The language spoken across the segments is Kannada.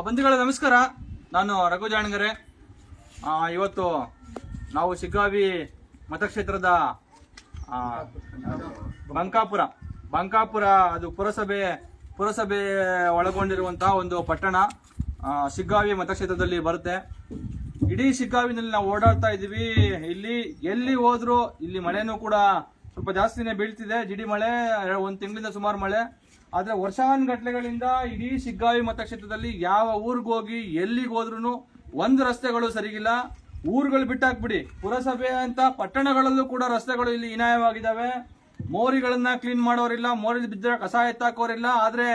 ಬಂಧುಗಳೇ, ನಮಸ್ಕಾರ. ನಾನು ರಘು ಜಾಣಗರೆ. ಇವತ್ತು ನಾವು ಶಿಗ್ಗಾವಿ ಮತಕ್ಷೇತ್ರದ ಬಂಕಾಪುರ. ಬಂಕಾಪುರ ಅದು ಪುರಸಭೆ ಪುರಸಭೆ ಒಳಗೊಂಡಿರುವಂತಹ ಒಂದು ಪಟ್ಟಣ ಶಿಗ್ಗಾವಿ ಮತಕ್ಷೇತ್ರದಲ್ಲಿ ಬರುತ್ತೆ. ಇಡೀ ಶಿಗ್ಗಾವಿನಲ್ಲಿ ನಾವು ಓಡಾಡ್ತಾ ಇದ್ದೀವಿ. ಇಲ್ಲಿ ಎಲ್ಲಿ ಹೋದ್ರು ಇಲ್ಲಿ ಮಳೆನೂ ಕೂಡ ಸ್ವಲ್ಪ ಜಾಸ್ತಿನೇ ಬೀಳ್ತಿದೆ. ಜಿಡಿ ಮಳೆ ಒಂದು ತಿಂಗಳಿಂದ ಸುಮಾರು ಮಳೆ. ಆದ್ರೆ ವರ್ಷಾನುಗಟ್ಲೆಗಳಿಂದ ಇಡೀ ಶಿಗ್ಗಾವಿ ಮತಕ್ಷೇತ್ರದಲ್ಲಿ ಯಾವ ಊರಿಗೆ ಹೋಗಿ ಎಲ್ಲಿಗೆ ಹೋದ್ರೂ ಒಂದು ರಸ್ತೆಗಳು ಸರಿಗಿಲ್ಲ. ಊರುಗಳು ಬಿಟ್ಟಾಕ್ಬಿಡಿ. ಪುರಸಭೆ ಅಂತ ಪಟ್ಟಣಗಳಲ್ಲೂ ಕೂಡ ರಸ್ತೆಗಳು ಇಲ್ಲಿ ಹೀನಾಯವಾಗಿದ್ದಾವೆ ಮೋರಿಗಳನ್ನ ಕ್ಲೀನ್ ಮಾಡೋರಿಲ್ಲ ಮೋರಿ ಬಿದ್ದರೆ ಕಸ ಎತ್ತಾಕೋರಿಲ್ಲ. ಆದರೆ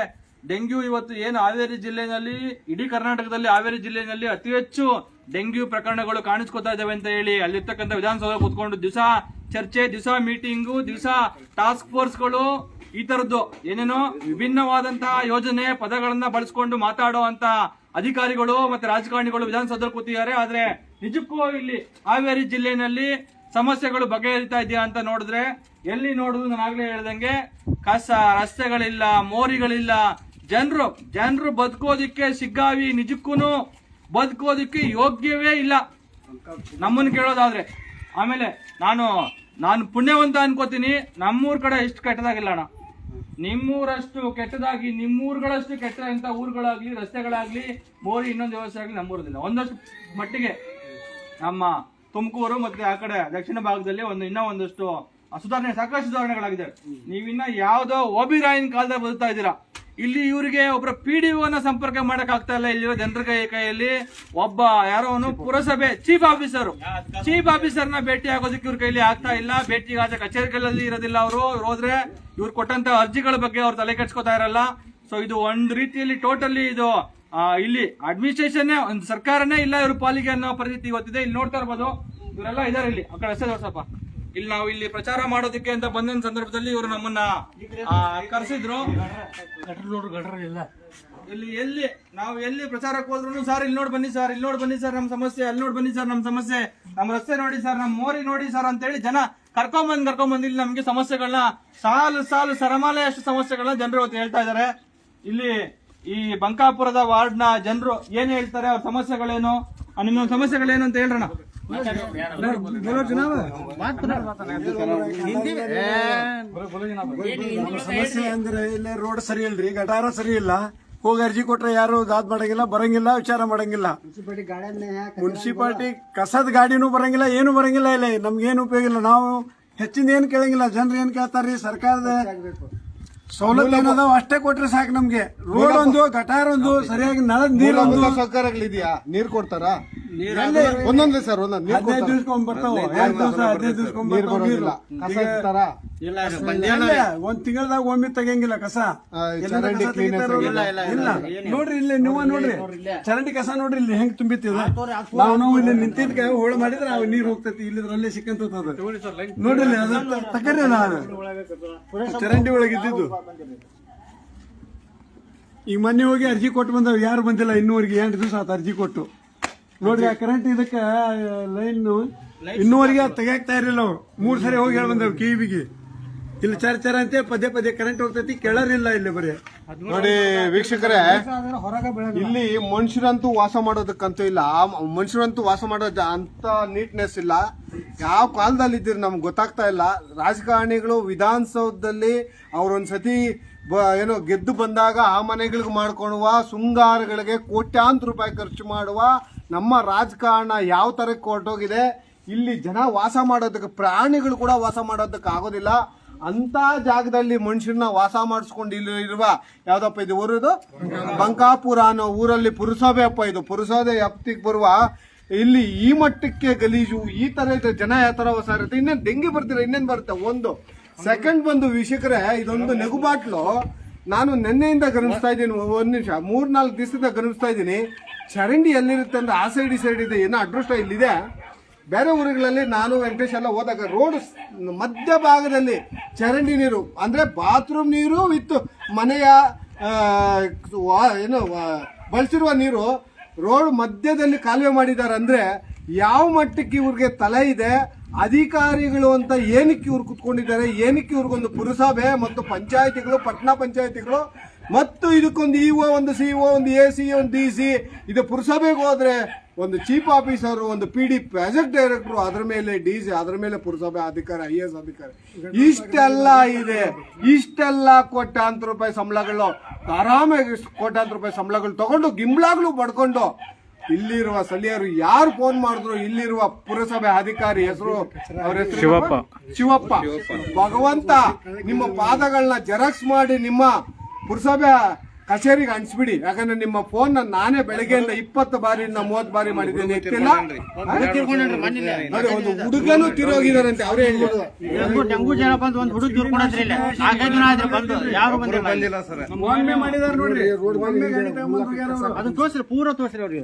ಡೆಂಗ್ಯೂ ಇವತ್ತು ಏನು ಹಾವೇರಿ ಜಿಲ್ಲೆಯಲ್ಲಿ ಇಡೀ ಕರ್ನಾಟಕದಲ್ಲಿ ಹಾವೇರಿ ಜಿಲ್ಲೆಯಲ್ಲಿ ಅತಿ ಹೆಚ್ಚು ಡೆಂಗ್ಯೂ ಪ್ರಕರಣಗಳು ಕಾಣಿಸ್ಕೊತಾ ಇದಾವೆ ಅಂತ ಹೇಳಿ ಅಲ್ಲಿರ್ತಕ್ಕಂಥ ವಿಧಾನಸೌಧ ಕೂತ್ಕೊಂಡು ದಿವಸ ಚರ್ಚೆ, ದಿವಸ ಮೀಟಿಂಗು ದಿವಸ ಟಾಸ್ಕ್ ಫೋರ್ಸ್ಗಳು ಈ ತರದ್ದು ಏನೇನೋ ವಿಭಿನ್ನವಾದಂತಹ ಯೋಜನೆ ಪದಗಳನ್ನ ಬಳಸ್ಕೊಂಡು ಮಾತಾಡುವಂತ ಅಧಿಕಾರಿಗಳು ಮತ್ತೆ ರಾಜಕಾರಣಿಗಳು ವಿಧಾನಸೌಧದಲ್ಲಿ ಕೂತಿದ್ದಾರೆ. ಆದ್ರೆ ನಿಜಕ್ಕೂ ಇಲ್ಲಿ ಹಾವೇರಿ ಜಿಲ್ಲೆಯಲ್ಲಿ ಸಮಸ್ಯೆಗಳು ಬಗೆಹರಿತಾ ಇದೆಯಾ ಅಂತ ನೋಡಿದ್ರೆ ಎಲ್ಲಿ ನೋಡುದು ನಾನು ಆಗ್ಲೇ ಹೇಳ್ದಂಗೆ ಕಸ, ರಸ್ತೆಗಳಿಲ್ಲ, ಮೋರಿಗಳಿಲ್ಲ. ಜನರು ಜನರು ಬದುಕೋದಿಕ್ಕೆ ಸಿಗ್ಗಾವಿ ನಿಜಕ್ಕೂ ಬದುಕೋದಿಕ್ಕೆ ಯೋಗ್ಯವೇ ಇಲ್ಲ. ನಮ್ಮನ್ನು ಕೇಳೋದಾದ್ರೆ ಆಮೇಲೆ ನಾನು ನಾನು ಪುಣ್ಯವಂತ ಅನ್ಕೋತೀನಿ. ನಮ್ಮೂರ್ ಕಡೆ ಇಷ್ಟು ಕೆಟ್ಟದಾಗಿಲ್ಲ ಅಣ್ಣ. ನಿಮ್ಮೂರಷ್ಟು ಕೆಟ್ಟದಾಗಿ ನಿಮ್ಮೂರುಗಳಷ್ಟು ಕೆಟ್ಟದಂಥ ಊರುಗಳಾಗ್ಲಿ ರಸ್ತೆಗಳಾಗ್ಲಿ ಮೋರಿ ಇನ್ನೊಂದು ವ್ಯವಸ್ಥೆ ಆಗಲಿ ನಮ್ಮೂರದಿಲ್ಲ ಒಂದಷ್ಟು ಮಟ್ಟಿಗೆ ನಮ್ಮ ತುಮಕೂರು ಮತ್ತೆ ಆ ಕಡೆ ದಕ್ಷಿಣ ಭಾಗದಲ್ಲಿ ಒಂದು ಇನ್ನೂ ಒಂದಷ್ಟು ಸುಧಾರಣೆ ಸಾಕಷ್ಟು ಸುಧಾರಣೆಗಳಾಗಿದೆ. ನೀವಿನ್ನ ಯಾವುದೋ ಓಬಿ ರಾಯನ್ ಕಾಲದಲ್ಲಿ ಬದುಕ್ತಾ ಇದ್ದೀರಾ? ಇಲ್ಲಿ ಇವರಿಗೆ ಒಬ್ಬರ ಪಿ ಡಿ ಒನ ಸಂಪರ್ಕ ಮಾಡಕ್ ಆಗ್ತಾ ಇಲ್ಲ. ಇಲ್ಲಿರೋ ಜನರ ಕೈ ಕೈಯಲ್ಲಿ ಒಬ್ಬ ಯಾರೋ ಅವನು ಪುರಸಭೆ ಚೀಫ್ ಆಫೀಸರ್ ಚೀಫ್ ಆಫೀಸರ್ನ ಭೇಟಿ ಆಗೋದಕ್ಕೆ ಇವ್ರ ಕೈಲಿ ಆಗ್ತಾ ಇಲ್ಲ. ಭೇಟಿಗಾದ ಕಚೇರಿಗಳಲ್ಲಿ ಇರೋದಿಲ್ಲ ಅವರು. ಹೋದ್ರೆ ಇವ್ರು ಕೊಟ್ಟಂತ ಅರ್ಜಿಗಳ ಬಗ್ಗೆ ಅವ್ರು ತಲೆ ಕೆಡ್ಸ್ಕೊತಾ ಇರಲ್ಲ. ಸೊ ಇದು ಒಂದ್ ರೀತಿಯಲ್ಲಿ ಟೋಟಲಿ ಇದು ಇಲ್ಲಿ ಅಡ್ಮಿನಿಸ್ಟ್ರೇಷನ್ ಒಂದು ಸರ್ಕಾರನೇ ಇಲ್ಲ ಇವ್ರ ಪಾಲಿಕೆ ಅನ್ನೋ ಪರಿಸ್ಥಿತಿ ಗೊತ್ತಿದೆ ಇಲ್ಲಿ ನೋಡ್ತಾ ಇರ್ಬೋದು. ಇವರೆಲ್ಲ ಇದಾರೆ ಇಲ್ಲಿ. ಆ ಕಡೆ ತೋರ್ಸಪ್ಪ. ಇಲ್ಲಿ ನಾವು ಇಲ್ಲಿ ಪ್ರಚಾರ ಮಾಡೋದಕ್ಕೆ ಅಂತ ಬಂದ ಸಂದರ್ಭದಲ್ಲಿ ಇವರು ನಮ್ಮನ್ನ ಕರೆಸಿದ್ರು. ಇಲ್ಲಿ. ಎಲ್ಲಿ ನಾವು ಎಲ್ಲಿ ಪ್ರಚಾರಕ್ಕೆ ಹೋದ್ರು ಸರ್ ಇಲ್ಲಿ ನೋಡಿ ಬನ್ನಿ ಸರ್ ಇಲ್ಲಿ ನೋಡಿ ಬನ್ನಿ ಸರ್ ನಮ್ಮ ಸಮಸ್ಯೆ ಅಲ್ಲಿ ನೋಡಿ ಬನ್ನಿ ಸರ್ ನಮ್ಮ ಸಮಸ್ಯೆ. ನಮ್ಮ ರಸ್ತೆ ನೋಡಿ ಸರ್ ನಮ್ಮ ಮೋರಿ ನೋಡಿ ಸರ್ ಅಂತೇಳಿ ಜನ ಕರ್ಕೊಂಬಂದ್ ಕರ್ಕೊಂಬಂದ್ ಇಲ್ಲಿ ನಮ್ಗೆ ಸಮಸ್ಯೆಗಳನ್ನ ಸಾಲು ಸಾಲು ಸರಮಾಲೆಯಷ್ಟು ಸಮಸ್ಯೆಗಳನ್ನ ಜನರು ಇವತ್ತು ಹೇಳ್ತಾ ಇದ್ದಾರೆ ಇಲ್ಲಿ ಈ ಬಂಕಾಪುರದ ವಾರ್ಡ್ನ ಜನರು ಏನ್ ಹೇಳ್ತಾರೆ ಅವ್ರ ಸಮಸ್ಯೆಗಳೇನು? ನಿಮ್ಮ ಸಮಸ್ಯೆಗಳೇನು ಅಂತ ಹೇಳ್ರಣ ಸಮಸ್ಯೆ ಅಂದ್ರೆ ಇಲ್ಲಿ ರೋಡ್ ಸರಿ ಇಲ್ರಿ, ಗಟಾರ ಸರಿ ಇಲ್ಲ. ಹೋಗಿ ಅರ್ಜಿ ಕೊಟ್ರೆ ಯಾರು ದಾದ್ ಮಾಡಂಗಿಲ್ಲ, ಬರಂಗಿಲ್ಲ, ವಿಚಾರ ಮಾಡಂಗಿಲ್ಲ. ಮುನ್ಸಿಪಾಲ್ಟಿ ಕಸದ ಗಾಡಿನೂ ಬರಂಗಿಲ್ಲ, ಏನು ಬರಂಗಿಲ್ಲ ಇಲ್ಲಿ. ನಮ್ಗೇನು ಉಪಯೋಗ ಇಲ್ಲ. ನಾವು ಹೆಚ್ಚಿಂದ ಏನ್ ಕೇಳಂಗಿಲ್ಲ. ಜನರು ಏನ್ ಕೇಳ್ತಾರ್ರಿ? ಸರ್ಕಾರದ ಸೌಲಭ್ಯ ಏನದಾವ ಅಷ್ಟೇ ಕೊಟ್ರೆ ಸಾಕು ನಮ್ಗೆ. ರೋಡ್ ಒಂದು, ಗಟಾರ ಒಂದು, ಸರಿಯಾಗಿ ನಳದ ನೀರು ಒಂದು. ಮೂಲಭೂತ ಸೌಕರ್ಯಗಳಿದೆಯಾ? ನೀರ್ ಕೊಡ್ತಾರಾ? ಒಂದೊಂದೇ ಸರ್ ಒಂದೊಂದು. ಹದಿನೈದು ದಿವ್ಸಕೊಂಡ್ ಬರ್ತಾವ? ಎರಡ್ ದಿವಸ ಹದಿನೈದು ದಿವ್ಸಕೊಂಡ್ ನೀರ್ ಬರ್ತಾವ ನೀರು? ಕೊಡೋದಿಲ್ಲ ಕಸ ಇರ್ತಾರಾ ಇಲ್ಲ, ಒಂದ್ ತಿಂಗಳದಾಗ ಒಮ್ಮೆ ತೆಗಿಯಂಗಿಲ್ಲ ಕಸ. ಆ, ಚರಂಡಿ ಕಸ cleaners ತೆಗಿತಾರೋ ಇಲ್ಲ, ಇಲ್ಲ ನೋಡ್ರಿ ಇಲ್ಲಿ ನೀವು ನೋಡ್ರಿ ಚರಂಡಿ ಕಸ ನೋಡ್ರಿ ಇಲ್ಲಿ ಹೆಂಗ್ ತುಂಬಿತ್ತಿದ ನಾವು ನಾವು ಇಲ್ಲಿ ನಿಂತಿದ್ಕ ಹೋಳ ಮಾಡಿದ್ರೆ ಅವ್ ನೀರ್ ಹೋಗ್ತೈತಿ ಇಲ್ಲಿದ್ರಲ್ಲೇ ಸಿಕ್ಕಂತದ ನೋಡ್ರಿ ಇಲ್ಲಿ ಅದ ತಕರಿ ಅದ. ಅದು. ಚರಂಡಿ ಒಳಗೆ ಇದ್ದಿದ್ದು. ಈಗ ಮೊನ್ನೆ ಹೋಗಿ ಅರ್ಜಿ ಕೊಟ್ಟು ಬಂದವ್ ಯಾರು ಬಂದಿಲ್ಲ ಇನ್ನೂವರೆಗೆ ಎಂಟು ದಿವಸ ಆತ ಅರ್ಜಿ ಕೊಟ್ಟು. ನೋಡ್ರಿ ಆ ಕರೆಂಟ್ ಇದಕ್ಕ ಲೈನ್ ಇನ್ನೂವರೆಗೆ ತೆಗಿಯಾಕ ಇರಲಿಲ್ಲ ಅವ್ರು. ಮೂರ್ ಸರಿ ಹೋಗಿ ಹೇಳಿ ಬಂದವ್ ಕಿವಿಗೆ. ಇಲ್ಲಿ ಚರ ಚರ ಅಂತ ಪದೇ ಪದೇ ಕರೆಂಟ್ ಹೋಗ್ತೈತಿ ಕೆಳರಿಲ್ಲ ಇಲ್ಲಿ ಬರೀ. ನೋಡಿ ವೀಕ್ಷಕರೇ ಇಲ್ಲಿ ಮನುಷ್ಯರಂತೂ ವಾಸ ಮಾಡೋದಕ್ಕಂತೂ ಇಲ್ಲ. ಆ ಮನುಷ್ಯರಂತೂ ವಾಸ ಮಾಡೋದು ಅಂತ ನೀಟ್ನೆಸ್ ಇಲ್ಲ. ಯಾವ ಕಾಲದಲ್ಲಿ ಇದ್ದೀರಿ ನಮ್ಗೆ ಗೊತ್ತಾಗ್ತಾ ಇಲ್ಲ. ರಾಜಕಾರಣಿಗಳು ವಿಧಾನಸೌಧದಲ್ಲಿ ಅವ್ರೊಂದ್ಸತಿ ಬ ಏನೋ ಗೆದ್ದು ಬಂದಾಗ ಆ ಮನೆಗಳಿಗೆ ಮಾಡ್ಕೊಳುವ ಶೃಂಗಾರಗಳಿಗೆ ಕೋಟ್ಯಾಂತರ ರೂಪಾಯಿ ಖರ್ಚು ಮಾಡುವ ನಮ್ಮ ರಾಜಕಾರಣ ಯಾವ ಥರಕ್ಕೆ ಹೊರಟೋಗಿದೆ, ಇಲ್ಲಿ ಜನ ವಾಸ ಮಾಡೋದಕ್ಕೆ, ಪ್ರಾಣಿಗಳು ಕೂಡ ವಾಸ ಮಾಡೋದಕ್ಕೆ ಆಗೋದಿಲ್ಲ. ಅಂತ ಜಾಗದಲ್ಲಿ ಮನುಷ್ಯರನ್ನ ವಾಸ ಮಾಡಿಸ್ಕೊಂಡು ಇಲ್ಲಿ ಇರುವ ಯಾವ್ದಪ್ಪ ಇದು ಊರದು ಬಂಕಾಪುರ ಅನ್ನೋ ಊರಲ್ಲಿ ಪುರಸಭೆ ಅಪ್ಪ ಇದು. ಪುರಸಭೆ ವ್ಯಾಪ್ತಿಗೆ ಬರುವ ಇಲ್ಲಿ ಈ ಮಟ್ಟಕ್ಕೆ ಗಲೀಜು, ಈ ತರ ಇದೆ ಜನ ಯಾವ ತರ ವಾಸ ಇರುತ್ತೆ ಇನ್ನೇನು ಡೆಂಗಿ ಬರ್ತೀರ? ಇನ್ನೇನ್ ಬರುತ್ತೆ? ಒಂದು ಸೆಕೆಂಡ್ ಬಂದು ವಿಷಕರೇ ಇದೊಂದು ನೆಗು ಬಾಟ್ಲು. ನಾನು ನಿನ್ನೆಯಿಂದ ಗಮನಿಸ್ತಾ ಇದ್ದೀನಿ ಒಂದು ನಿಮಿಷ ಮೂರ್ನಾಲ್ಕು ದಿವಸದಿಂದ ಗಮನಿಸ್ತಾ ಇದ್ದೀನಿ. ಚರಂಡಿ ಎಲ್ಲಿರುತ್ತೆ ಅಂದ್ರೆ ಆ ಸೈಡ್ ಈ ಸೈಡ್ ಇದೆ, ಏನೋ ಅದೃಷ್ಟ ಇಲ್ಲಿದೆ. ಬೇರೆ ಊರುಗಳಲ್ಲಿ ನಾನು, ವೆಂಕಟೇಶ್ ಎಲ್ಲ ಹೋದಾಗ ರೋಡ್ ಮಧ್ಯ ಭಾಗದಲ್ಲಿ ಚರಂಡಿ ನೀರು, ಅಂದ್ರೆ ಬಾತ್ರೂಮ್ ನೀರು ವಿತ್ ಮನೆಯ ಏನು ಬಳಸಿರುವ ನೀರು ರೋಡ್ ಮಧ್ಯದಲ್ಲಿ ಕಾಲುವೆ ಮಾಡಿದ್ದಾರೆ ಅಂದ್ರೆ ಯಾವ ಮಟ್ಟಕ್ಕೆ ಇವ್ರಿಗೆ ತಲೆ ಇದೆ, ಅಧಿಕಾರಿಗಳು ಅಂತ ಏನಕ್ಕೆ ಇವ್ರು ಕುತ್ಕೊಂಡಿದ್ದಾರೆ, ಏನಕ್ಕೆ ಇವ್ರಿಗೊಂದು ಪುರಸಭೆ ಮತ್ತು ಪಂಚಾಯತಿಗಳು ಪಟ್ಟಣ ಪಂಚಾಯತಿಗಳು ಮತ್ತು ಇದಕ್ಕೊಂದು ಇಒ ಒಂದು ಸಿ ಒಂದು ಎ ಸಿ ಒಂದು ಡಿ ಸಿ ಇದು ಪುರಸಭೆಗೆ ಹೋದ್ರೆ ಒಂದು ಚೀಫ್ ಆಫೀಸರ್ ಒಂದು ಪಿ ಡಿ ಪ್ರಾಜೆಕ್ಟ್ ಡೈರೆಕ್ಟರ್ ಅದರ ಮೇಲೆ ಡಿ ಸಿ ಅದ್ರ ಮೇಲೆ ಪುರಸಭೆ ಅಧಿಕಾರಿ ಐ ಎಸ್ ಅಧಿಕಾರಿ. ಇಷ್ಟೆಲ್ಲ ಇದೆ. ಇಷ್ಟೆಲ್ಲ ಕೋಟ್ಯಾಂತರ ರೂಪಾಯಿ ಸಂಬಳಗಳು, ಆರಾಮಾಗಿ ಕೋಟ್ಯಾಂತರ ರೂಪಾಯಿ ಸಂಬಳಗಳು ತಗೊಂಡು ಗಿಂಬ್ಳಾಗ್ಲು ಪಡ್ಕೊಂಡು ಇಲ್ಲಿರುವ ಸ್ಥಳೀಯರು ಯಾರು ಫೋನ್ ಮಾಡಿದ್ರು? ಇಲ್ಲಿರುವ ಪುರಸಭೆ ಅಧಿಕಾರಿ ಹೆಸರು ಅವ್ರ ಹೆಸರು ಶಿವಪ್ಪ. ಶಿವಪ್ಪ. ಭಗವಂತ ನಿಮ್ಮ ಪಾದಗಳನ್ನ ಜೆರಾಕ್ಸ್ ಮಾಡಿ ನಿಮ್ಮ ಪುರಸಭೆ ಕಚೇರಿಗೆ ಹಂಚ್ಬಿಡಿ ಯಾಕಂದ್ರೆ ನಿಮ್ಮ ಫೋನ್ ನಾನೇ ಬೆಳಗ್ಗೆಯಿಂದ ಇಪ್ಪತ್ತು ಬಾರಿ ಮೂವತ್ತು ಬಾರಿ ಮಾಡಿದ್ದೇನೆ. ಎತ್ತಿಲ್ಲ ನೋಡಿ ಒಂದು ಹುಡುಗನು ತಿರೋಗಿದಾರಂತೆ ಅವರೇ ಹೇಳಿದ್ರು. ಡೆಂಗು ಬಂದು ಒಂದು ಹುಡುಗ ಇಲ್ಲ. ನಾಲ್ಕೈದು ಜನ ಆದ್ರೆ ಬಂದು ಯಾರು ಬಂದಿಲ್ಲ ಮೊನ್ನೆ ಮಾಡಿದಾರೆ ನೋಡ್ರಿ. ಅದನ್ನ ತೋರಿಸ್ರಿ ಪೂರ ತೋರಿಸ್ರಿ ಅವ್ರಿಗೆ.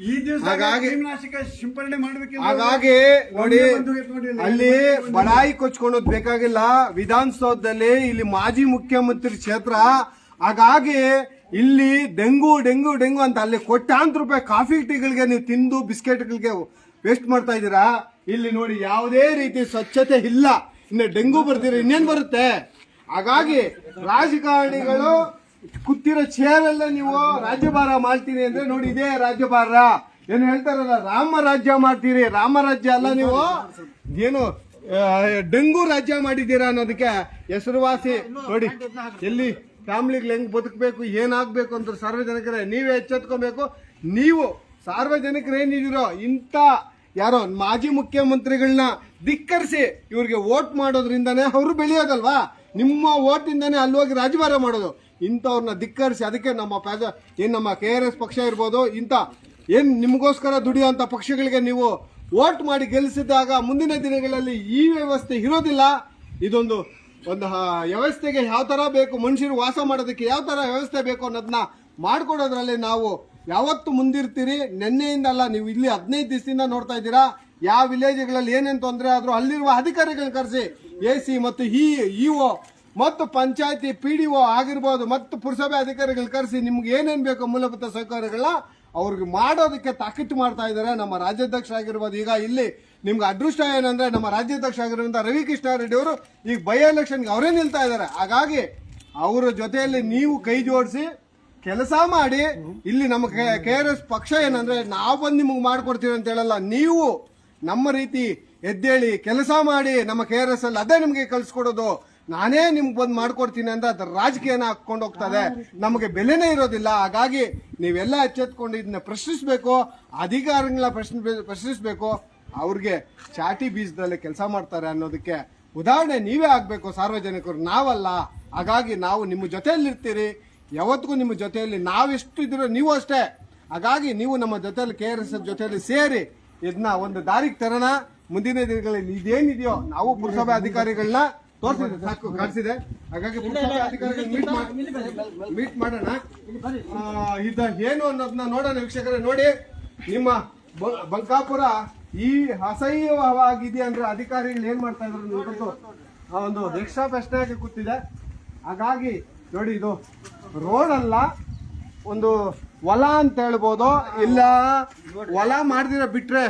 ಈ ದಿವಸ ಹಾಗಾಗಿ- ಕ್ರಿಮಿನಾಶಕ ಸಿಂಪಡಣೆ ಮಾಡ್ಬೇಕಿಲ್ಲ ಹಾಗಾಗಿ ನೋಡಿ. ಅಲ್ಲಿ ಬಡಾಯಿ ಕೊಚ್ಕೊಳೋದ್ ಬೇಕಾಗಿಲ್ಲ. ವಿಧಾನಸೌಧದಲ್ಲಿ ಇಲ್ಲಿ ಮಾಜಿ ಮುಖ್ಯಮಂತ್ರಿ ಕ್ಷೇತ್ರ. ಹಾಗಾಗಿ ಇಲ್ಲಿ ಡೆಂಗು ಡೆಂಗು ಡೆಂಗು ಅಂತ ಅಲ್ಲಿ ಕೊಟ್ಟಾಂತ ರೂಪಾಯಿ ಕಾಫಿ ಟೀಗಳಿಗೆ ನೀವು ತಿಂದು ಬಿಸ್ಕೆಟ್ಗಳಿಗೆ ವೇಸ್ಟ್ ಮಾಡ್ತಾ ಇದ್ದೀರಾ? ಇಲ್ಲಿ ನೋಡಿ ಯಾವುದೇ ರೀತಿ ಸ್ವಚ್ಛತೆ ಇಲ್ಲ. ಇನ್ನು ಡೆಂಗು ಬರ್ತೀರಾ? ಇನ್ನೇನ್ ಬರುತ್ತೆ? ಹಾಗಾಗಿ ರಾಜಕಾರಣಿಗಳು ಕೂತಿರೋ ಚೇರ್ ಅಲ್ಲೇ ನೀವು ರಾಜ್ಯಭಾರ ಮಾಡ್ತೀನಿ ಅಂದ್ರೆ ನೋಡಿ ಇದೇ ರಾಜ್ಯಭಾರ. ಏನು ಹೇಳ್ತಾರಲ್ಲ, ರಾಮ ರಾಜ್ಯ ಮಾಡ್ತೀರಿ. ರಾಮ ರಾಜ್ಯ ಅಲ್ಲ ನೀವು ಏನು ಡೆಂಗು ರಾಜ್ಯ ಮಾಡಿದ್ದೀರಾ ಅನ್ನೋದಕ್ಕೆ ಹೆಸರುವಾಸಿ ನೋಡಿ, ಎಲ್ಲಿ ಫ್ಯಾಮ್ಲಿಗೆ ಹೆಂಗ್ ಬದುಕಬೇಕು, ಏನಾಗ್ಬೇಕು ಅಂತ ಸಾರ್ವಜನಿಕರೇ, ನೀವೇ ಎಚ್ಚೆತ್ಕೊಬೇಕು. ನೀವು ಸಾರ್ವಜನಿಕರು ಏನಿದಿರೋ ಇಂಥ ಯಾರೋ ಮಾಜಿ ಮುಖ್ಯಮಂತ್ರಿಗಳನ್ನ ಧಿಕ್ಕರಿಸಿ ಇವ್ರಿಗೆ ಓಟ್ ಮಾಡೋದ್ರಿಂದನೇ ಅವರು ಬೆಳೆಯೋದಲ್ವಾ? ನಿಮ್ಮ ಓಟಿಂದನೇ ಅಲ್ಲಿ ಹೋಗಿ ರಾಜಭಾರ ಮಾಡೋದು. ಇಂಥವ್ರನ್ನ ಧಿಕ್ಕರಿಸಿ ಅದಕ್ಕೆ ನಮ್ಮ ಪ್ಯಾಜ ಏನು ನಮ್ಮ ಕೆ ಆರ್ ಎಸ್ ಪಕ್ಷ ಇರ್ಬೋದು, ಇಂಥ ಏನು ನಿಮಗೋಸ್ಕರ ದುಡಿಯುವಂತ ಪಕ್ಷಗಳಿಗೆ ನೀವು ಓಟ್ ಮಾಡಿ ಗೆಲ್ಲಿಸಿದಾಗ ಮುಂದಿನ ದಿನಗಳಲ್ಲಿ ಈ ವ್ಯವಸ್ಥೆ ಇರೋದಿಲ್ಲ? ಇದೊಂದು ಒಂದು ವ್ಯವಸ್ಥೆಗೆ ಯಾವ ಥರ ಬೇಕು, ಮನುಷ್ಯರು ವಾಸ ಮಾಡೋದಕ್ಕೆ ಯಾವ ತರ ವ್ಯವಸ್ಥೆ ಬೇಕು ಅನ್ನೋದನ್ನ ಮಾಡ್ಕೊಡೋದ್ರಲ್ಲಿ ನಾವು ಯಾವತ್ತು ಮುಂದಿರ್ತೀರಿ? ನಿನ್ನೆಯಿಂದ ಅಲ್ಲ ನೀವು ಇಲ್ಲಿ ಹದಿನೈದು ದಿವಸದಿಂದ ನೋಡ್ತಾ ಇದ್ದೀರಾ? ಯಾವ ವಿಲೇಜ್ಗಳಲ್ಲಿ ಏನೇನು ತೊಂದರೆ ಆದರೂ ಅಲ್ಲಿರುವ ಅಧಿಕಾರಿಗಳನ್ನ ಕರೆಸಿ ಎ ಸಿ ಮತ್ತು ಇ ಇಒ ಮತ್ತು ಪಂಚಾಯತಿ ಪಿ ಡಿ ಒ ಆಗಿರ್ಬೋದು ಮತ್ತು ಪುರಸಭೆ ಅಧಿಕಾರಿಗಳು ಕರೆಸಿ ನಿಮ್ಗೆ ಏನೇನು ಬೇಕು ಮೂಲಭೂತ ಸೌಕರ್ಯಗಳ ಅವ್ರಿಗೆ ಮಾಡೋದಕ್ಕೆ ತಾಕೀತು ಮಾಡ್ತಾ ಇದ್ದಾರೆ. ನಮ್ಮ ರಾಜ್ಯಾಧ್ಯಕ್ಷ ಆಗಿರ್ಬೋದು. ಈಗ ಇಲ್ಲಿ ನಿಮ್ಗೆ ಅದೃಷ್ಟ ಏನಂದ್ರೆ ನಮ್ಮ ರಾಜ್ಯಾಧ್ಯಕ್ಷ ರವಿ ರವಿಕೃಷ್ಣ ರೆಡ್ಡಿ ಅವರು ಈಗ ಬೈ ಎಲೆಕ್ಷನ್ಗೆ ಅವರೇ ನಿಲ್ತಾ ಇದ್ದಾರೆ. ಹಾಗಾಗಿ ಅವರ ಜೊತೆಯಲ್ಲಿ ನೀವು ಕೈ ಜೋಡಿಸಿ ಕೆಲಸ ಮಾಡಿ, ಇಲ್ಲಿ ನಮ್ಮ ಕೆ ಆರ್ ಎಸ್ ಪಕ್ಷ ಏನಂದ್ರೆ ನಾವು ಬಂದು ನಿಮಗೆ ಮಾಡ್ಕೊಡ್ತೀವಿ ಅಂತ ಹೇಳಲ್ಲ. ನೀವು ನಮ್ಮ ರೀತಿ ಎದ್ದೇಳಿ ಕೆಲಸ ಮಾಡಿ ನಮ್ಮ ಕೆ ಆರ್ ಎಸ್ ಅಲ್ಲಿ ಅದೇ ನಿಮಗೆ ಕಳ್ಸಿಕೊಡೋದು. ನಾನೇ ನಿಮ್ಗೆ ಬಂದು ಮಾಡ್ಕೊಡ್ತೀನಿ ಅಂತ ಅದ್ರ ರಾಜಕೀಯನ ಹಾಕೊಂಡು ಹೋಗ್ತದೆ. ನಮಗೆ ಬೆಲೆನೇ ಇರೋದಿಲ್ಲ. ಹಾಗಾಗಿ ನೀವೆಲ್ಲ ಎಚ್ಚೆತ್ಕೊಂಡು ಇದನ್ನ ಪ್ರಶ್ನಿಸಬೇಕು, ಅಧಿಕಾರಿಗಳ ಪ್ರಶ್ನೆ, ಪ್ರಶ್ನಿಸಬೇಕು. ಅವ್ರಿಗೆ ಚಾಟಿ ಬೀಜದಲ್ಲಿ ಕೆಲಸ ಮಾಡ್ತಾರೆ ಅನ್ನೋದಕ್ಕೆ ಉದಾಹರಣೆ ನೀವೇ ಆಗಬೇಕು. ಸಾರ್ವಜನಿಕರು ನಾವಲ್ಲ. ಹಾಗಾಗಿ ನಾವು ನಿಮ್ಮ ಜೊತೆಯಲ್ಲಿರ್ತೀರಿ. ಯಾವತ್ತಿಗೂ ನಿಮ್ಮ ಜೊತೆಯಲ್ಲಿ ನಾವೆಷ್ಟು ಇದ್ದೀರೋ ನೀವು ಅಷ್ಟೇ. ಹಾಗಾಗಿ ನೀವು ನಮ್ಮ ಜೊತೆಯಲ್ಲಿ ಕೆ ಆರ್ ಎಸ್ ಜೊತೆಯಲ್ಲಿ ಸೇರಿ ಇದನ್ನ ಒಂದು ದಾರಿಗೆ ತರೋಣ. ಮುಂದಿನ ದಿನಗಳಲ್ಲಿ ಇದೇನಿದೆಯೋ ನಾವು ಪುರಸಭೆ ಅಧಿಕಾರಿಗಳನ್ನ ತೋರಿಸಿದೆ ಸಾಕು ಕಾಣಿಸಿದೆ. ಹಾಗಾಗಿ ಪುರಸಭೆ ಅಧಿಕಾರಿಗಳು ಮೀಟ್ ಮಾಡೋಣ. ಇದ ಏನು ಅನ್ನೋದನ್ನ ನೋಡೋಣ ವೀಕ್ಷಕರೇ ನೋಡಿ. ನಿಮ್ಮ ಬಂಕಾಪುರ ಈ ಅಸಹ್ಯವಾಗಿದೆ ಅಂದ್ರೆ ಅಧಿಕಾರಿಗಳು ಏನ್ ಮಾಡ್ತಾ ಇದ್ರು ಒಂದು ರಿಕ್ಷಾ ಪ್ರಶ್ನೆಯಾಗಿ ಕೂತಿದೆ. ಹಾಗಾಗಿ ನೋಡಿ, ಇದು ರೋಡ್ ಅಲ್ಲ, ಒಂದು ಹೊಲ ಅಂತ ಹೇಳ್ಬೋದು. ಇಲ್ಲ, ಹೊಲ ಮಾಡಿದಿರ ಬಿಟ್ರೆ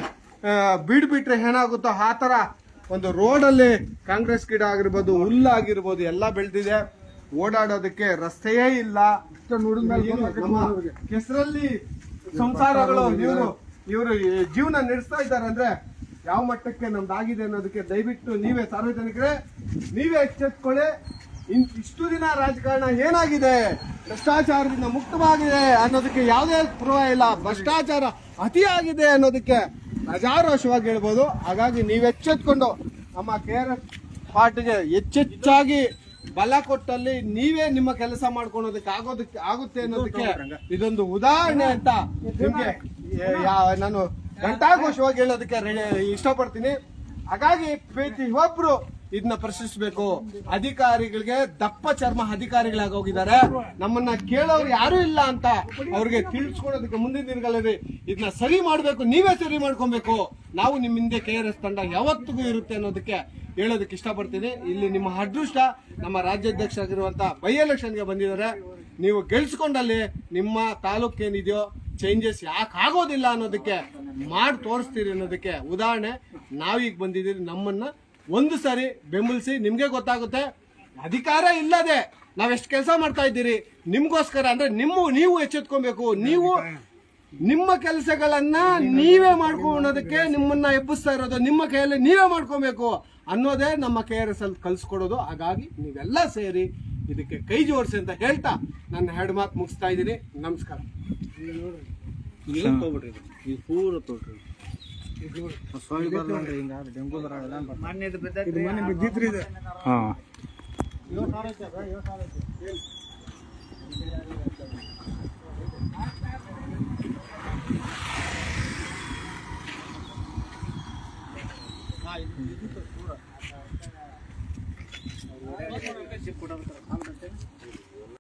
ಬಿಡ್ ಬಿಟ್ರೆ ಏನಾಗುತ್ತೋ ಆ ಥರ ಒಂದು ರೋಡಲ್ಲಿ ಕಾಂಗ್ರೆಸ್ ಗಿಡ ಆಗಿರ್ಬೋದು ಹುಲ್ಲಾಗಿರ್ಬೋದು ಎಲ್ಲ ಬೆಳೆದಿದೆ. ಓಡಾಡೋದಕ್ಕೆ ರಸ್ತೆಯೇ ಇಲ್ಲ. ಕೆಸರಲ್ಲಿ ಸಂಸಾರಗಳು, ಇವರು ಇವರು ಜೀವನ ನಡೆಸ್ತಾ ಇದ್ದಾರೆ ಅಂದ್ರೆ ಯಾವ ಮಟ್ಟಕ್ಕೆ ನಮ್ದಾಗಿದೆ ಅನ್ನೋದಕ್ಕೆ ದಯವಿಟ್ಟು ನೀವೇ ಸಾರ್ವಜನಿಕರೇ, ನೀವೇ ಎಚ್ಚೆತ್ಕೊಳ್ಳಿ. ಇನ್ ಇಷ್ಟು ದಿನ ರಾಜಕಾರಣ ಏನಾಗಿದೆ? ಭ್ರಷ್ಟಾಚಾರದಿಂದ ಮುಕ್ತವಾಗಿದೆ ಅನ್ನೋದಕ್ಕೆ ಯಾವುದೇ ಪೂರ್ವ ಇಲ್ಲ. ಭ್ರಷ್ಟಾಚಾರ ಅತಿಯಾಗಿದೆ ಅನ್ನೋದಕ್ಕೆ ಪ್ರಜಾರೋಷವಾಗಿ ಹೇಳ್ಬೋದು. ಹಾಗಾಗಿ ನೀವು ಎಚ್ಚೆತ್ಕೊಂಡು ನಮ್ಮ ಕೆ ಆರ್ ಎಸ್ ಪಾರ್ಟಿಗೆ ಹೆಚ್ಚೆಚ್ಚಾಗಿ ಬಲ ಕೊಟ್ಟಲ್ಲಿ ನೀವೇ ನಿಮ್ಮ ಕೆಲಸ ಮಾಡ್ಕೊಳೋದಕ್ಕೆ ಆಗೋದಕ್ಕೆ ಆಗುತ್ತೆ ಅನ್ನೋದಕ್ಕೆ ಇದೊಂದು ಉದಾಹರಣೆ ಅಂತ ನಿಮಗೆ ನಾನು ಘಂಟಾಘೋಷವಾಗಿ ಹೇಳೋದಕ್ಕೆ ಇಷ್ಟಪಡ್ತೀನಿ. ಹಾಗಾಗಿ ಪ್ರತಿ ಒಬ್ರು ಇದನ್ನ ಪ್ರಶ್ನಿಸಬೇಕು. ಅಧಿಕಾರಿಗಳಿಗೆ ದಪ್ಪ ಚರ್ಮ ಅಧಿಕಾರಿಗಳಾಗಿ ಹೋಗಿದ್ದಾರೆ ನಮ್ಮನ್ನ ಕೇಳೋರು ಯಾರು ಇಲ್ಲ ಅಂತ ಅವ್ರಿಗೆ ತಿಳಿಸ್ಕೊಡೋದಕ್ಕೆ ಮುಂದಿನ ದಿನಗಳಲ್ಲಿ ಇದನ್ನ ಸರಿ ಮಾಡಬೇಕು, ನೀವೇ ಸರಿ ಮಾಡ್ಕೊಬೇಕು. ನಾವು ನಿಮ್ಮ ಹಿಂದೆ ಕೆ ಆರ್ ಎಸ್ ತಂಡ ಯಾವತ್ತಿಗೂ ಇರುತ್ತೆ ಅನ್ನೋದಕ್ಕೆ ಹೇಳೋದಕ್ಕೆ ಇಷ್ಟಪಡ್ತೀನಿ. ಇಲ್ಲಿ ನಿಮ್ಮ ಅದೃಷ್ಟ, ನಮ್ಮ ರಾಜ್ಯಾಧ್ಯಕ್ಷ ಆಗಿರುವಂತ ಬೈ ಎಲೆಕ್ಷನ್ಗೆ ಬಂದಿದ್ದಾರೆ. ನೀವು ಗೆಲ್ಸ್ಕೊಂಡಲ್ಲಿ ನಿಮ್ಮ ತಾಲೂಕ್ ಏನಿದೆಯೋ ಚೇಂಜಸ್ ಯಾಕೆ ಆಗೋದಿಲ್ಲ ಅನ್ನೋದಕ್ಕೆ ಮಾಡಿ ತೋರಿಸ್ತೀರಿ ಅನ್ನೋದಕ್ಕೆ ಉದಾಹರಣೆ. ನಾವೀಗ ಬಂದಿದ್ದೀರಿ ನಮ್ಮನ್ನ ಒಂದು ಸಾರಿ ಬೆಂಬಲಿಸಿ ನಿಮಗೆ ಗೊತ್ತಾಗುತ್ತೆ. ಅಧಿಕಾರ ಇಲ್ಲದೆ ನಾವೆಷ್ಟು ಕೆಲಸ ಮಾಡ್ತಾ ಇದ್ದೀರಿ. ನಿಮಗೋಸ್ಕರ ಅಂದ್ರೆ ನಿಮ್ಮ, ನೀವು ಎಚ್ಚೆತ್ಕೊಬೇಕು. ನೀವು ನಿಮ್ಮ ಕೆಲಸಗಳನ್ನ ನೀವೇ ಮಾಡ್ಕೊಳ್ಳೋದಕ್ಕೆ ನಿಮ್ಮನ್ನ ಎಬ್ಬಿಸ್ತಾ ಇರೋದು ನಿಮ್ಮ ಕೈಯಲ್ಲಿ ನೀವೇ ಮಾಡ್ಕೊಬೇಕು ಅನ್ನೋದೇ ನಮ್ಮ ಕೆ ಆರ್ ಎಸ್ ಅಲ್ಲಿ ಕಲ್ಸ್ಕೊಡೋದು. ಹಾಗಾಗಿ ನೀವೆಲ್ಲ ಸೇರಿ ಇದಕ್ಕೆ ಕೈ ಜೋಡಿಸಿ ಅಂತ ಹೇಳ್ತಾ ನನ್ನ ಎರಡು ಮಾತು ಮುಗಿಸ್ತಾ ಇದ್ದೀನಿ. ನಮಸ್ಕಾರ. ಸೋಯಿ ಬರಲ್ಲ ಹಿಂಗ ಡೆಂಗು ಬರಲ್ಲ ಮೊನ್ನೆ ಇದು ಬಿದ್ದೈತಿ ಇದು ಮೊನ್ನೆ ಬಿದ್ದಿತ್ರಿ ಇದು ಹಾ ಏಳು ಸಾವಿರ ಐತೆ ಅದ ಏಳು ಸಾವಿರ ಐತೆ ಇದು ಪೂರ ಕೊಡಂತಾರೆ